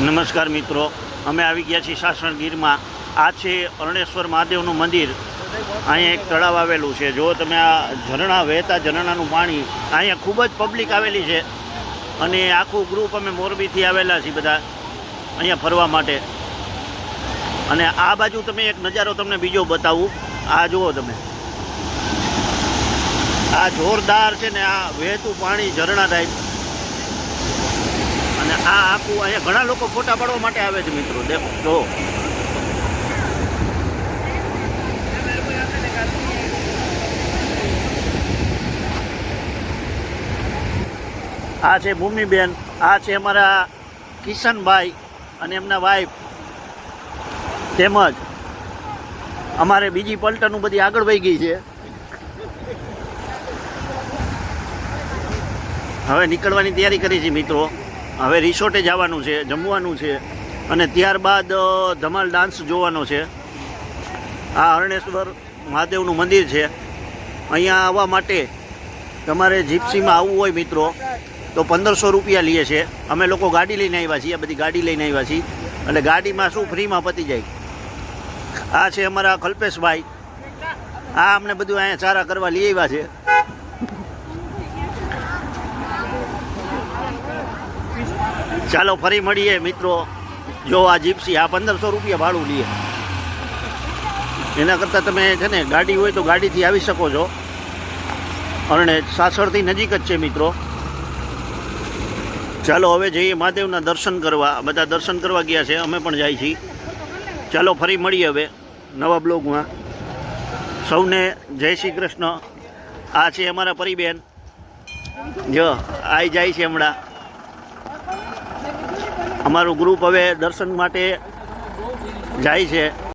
નમસ્કાર મિત્રો. અમે આવી ગયા છીએ સાસણ ગીરમાં. આ છે અરણેશ્વર મહાદેવનું મંદિર. અહીંયા એક તળાવ આવેલું છે. જો તમે આ ઝરણા વહેતા ઝરણાનું પાણી, અહીંયા ખૂબ જ પબ્લિક આવેલી છે. અને આખું ગ્રુપ અમે મોરબીથી આવેલા છીએ બધા અહીંયા ફરવા માટે. અને આ બાજુ તમે એક નજારો તમને બીજો બતાવું. આ જુઓ તમે. આ જોરદાર છે ને આ વહેતું પાણી ઝરણા ટાઈપ અને આ આખું અહીંયા ઘણા લોકો ફોટા પાડવા માટે આવે છે મિત્રો. દેખો, જો. આ છે ભૂમિબેન, આ છે અમારા કિશનભાઈ અને એમના વાઈફ તેમજ અમારે બીજી પલટનું બધી આગળ વહી ગઈ છે. હવે નીકળવાની તૈયારી કરી છે મિત્રો. હવે રિસોર્ટે જવાનું છે, જમવાનું છે અને ત્યારબાદ ધમાલ ડાન્સ જોવાનો છે. આ હરણેશ્વર મહાદેવનું મંદિર છે. અહીંયા આવવા માટે તમારે જીપ્સીમાં આવવું હોય મિત્રો, તો પંદરસો રૂપિયા લઈએ છે. અમે લોકો ગાડી લઈને આવ્યા છીએ, આ બધી ગાડી લઈને આવ્યા છીએ. એટલે ગાડીમાં શું, ફ્રીમાં પતી જાય. આ છે અમારા કલ્પેશભાઈ. આ અમને બધું અહીંયા ચારા કરવા લઈ આવ્યા છે. ચાલો ફરી મળીએ મિત્રો. જો આ જીપ્સી આ પંદરસો રૂપિયા ભાડું લઈએ એના કરતાં તમે છે ને ગાડી હોય તો ગાડીથી આવી શકો છો. અને સાસણથી નજીક જ છે મિત્રો. ચાલો હવે જઈએ મહાદેવના દર્શન કરવા. બધા દર્શન કરવા ગયા છે. અમે પણ જાય છીએ. ચાલો ફરી મળીએ હવે નવા બ્લોગમાં. સૌને જય શ્રી કૃષ્ણ. આ છે અમારા પરિબેન. જો, આઈ જાય છે હમણાં. અમારું ગ્રુપ હવે દર્શન માટે જાય છે.